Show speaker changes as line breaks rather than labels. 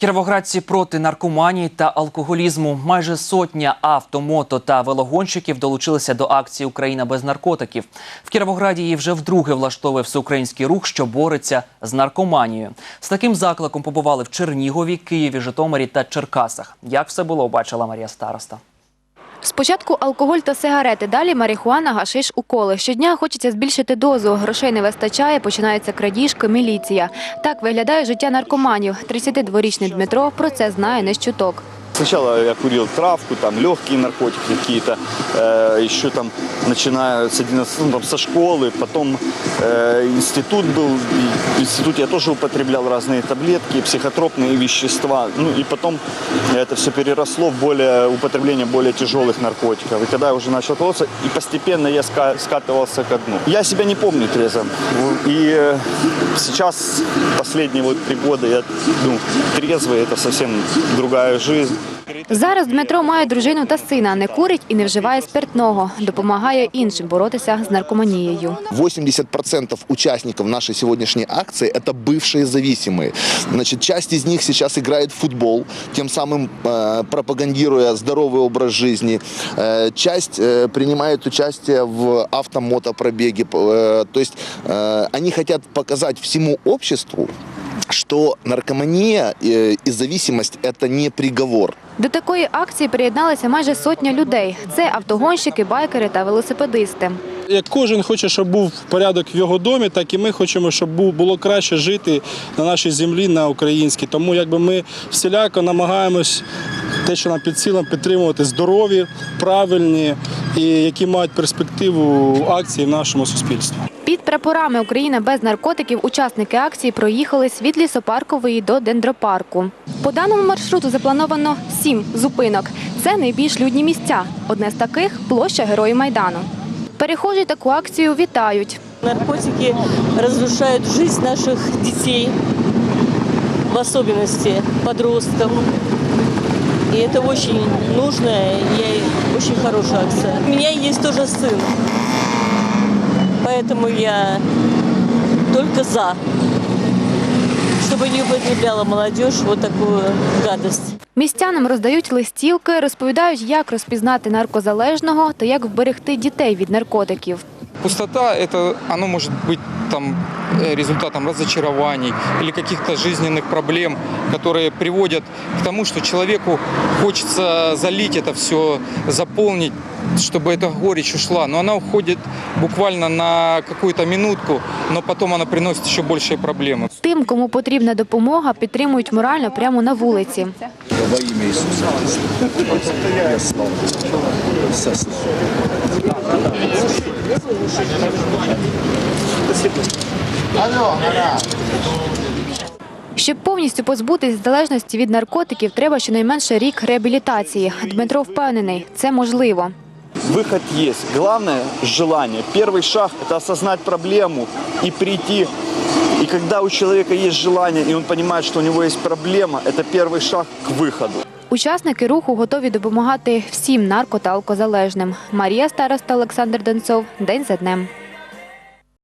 Кіровоградці проти наркоманії та алкоголізму. Майже сотня авто, мото та велогонщиків долучилися до акції Україна без наркотиків. В Кіровограді її вже вдруге влаштовує всеукраїнський рух, що бореться з наркоманією. З таким закликом побували в Чернігові, Києві, Житомирі та Черкасах. Як все було, бачила Марія Староста.
Спочатку алкоголь та сигарети, далі марихуана, гашиш, уколи. Щодня хочеться збільшити дозу, грошей не вистачає, починаються крадіжки, міліція. Так виглядає життя наркоманів. 32-річний Дмитро про це знає не з чуток.
Сначала я курил травку, там легкие наркотики какие-то, э, еще там, начиная с 11, ну, там, со школы, потом э, институт был, в институте я тоже употреблял разные таблетки, психотропные вещества, ну и потом это все переросло в более, употребление более тяжелых наркотиков. И когда я уже начал колоться, и постепенно я ска- скатывался ко дну. Я себя не помню трезвым, и э, сейчас последние вот три года я ну, трезвый, это совсем другая жизнь.
Зараз Дмитро має дружину та сина, не курить і не вживає спиртного. Допомагає іншим боротися з наркоманією.
80% участников нашей сегодняшней акции – это бывшие зависимые. Значит, часть из них сейчас играет в футбол, тем самым э, пропагандируя здоровый образ жизни. Э, часть э, принимает участие в автомотопробеге. Э, то есть э, они хотят показать всему обществу, что наркомания э, и зависимость – это не приговор.
До такої акції приєдналися майже сотня людей. Це автогонщики, байкери та велосипедисти.
Як кожен хоче, щоб був порядок в його домі, так і ми хочемо, щоб було краще жити на нашій землі, на українській. Тому якби ми всіляко намагаємось те, що нам під силам, підтримувати здорові, правильні і які мають перспективу акції в нашому суспільстві.
Прапорами Україна без наркотиків учасники акції проїхались від лісопаркової до дендропарку. По даному маршруту заплановано сім зупинок. Це найбільш людні місця. Одне з таких площа Героїв Майдану. Перехожі таку акцію вітають.
Наркотики разрушают жизнь наших детей, в особенности подростков. И это очень нужная и очень хорошая акция. У меня есть тоже сын, поэтому я только за, чтобы не употребляла молодежь вот такую гадость.
Містянам роздають листівки, розповідають, як розпізнати наркозалежного та як вберегти дітей від наркотиків.
Пустота – это оно может быть там э, результатом разочарований или каких-то жизненных проблем, которые приводят к тому, что человеку хочется залить это все, заполнить, чтобы эта горечь ушла. Но она уходит буквально на какую-то минутку, но потом она приносит еще большие проблемы.
Тим, кому потрібна допомога, підтримують морально прямо на вулиці.
Во имя Иисуса Христа. Я слава. Вся слава.
Щоб повністю позбутись залежності від наркотиків, треба щонайменше рік реабілітації. Дмитро впевнений, це можливо.
Выход есть. Главное – желание. Первый шаг – это осознать проблему и прийти. И когда у человека есть желание, и он понимает, что у него есть проблема, это первый шаг к выходу.
Учасники руху готові допомагати всім нарко та алкозалежним. Марія Староста, Олександр Донцов. День за днем.